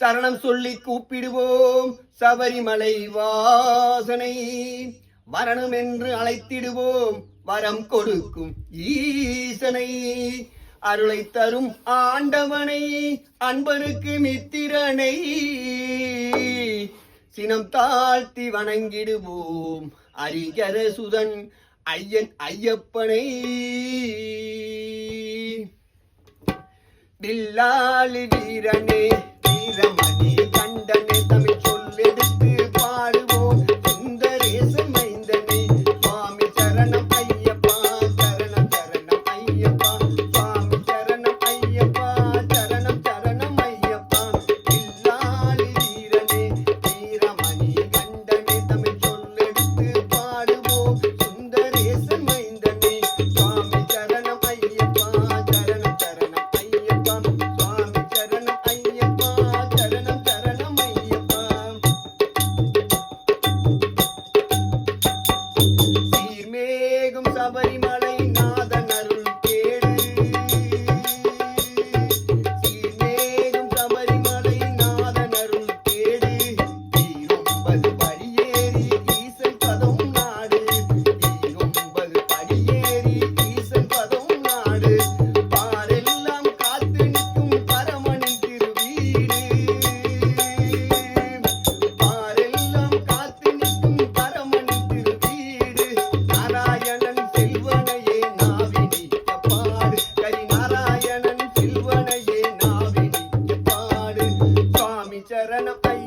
சரணம் சொல்லி கூப்பிடுவோம் சபரிமலை வாசனை. வரணும் என்று அழைத்திடுவோம் வரம் கொடுக்கும் ஈசனை. அருளை தரும் ஆண்டவனை அன்பனுக்கு மித்திரனை. சினம் தாழ்த்தி வணங்கிடுவோம் அரிகர சுதன் ஐயன் ஐயப்பனை. வில்லாளி வீரனே Thank you. animales. pera ng ay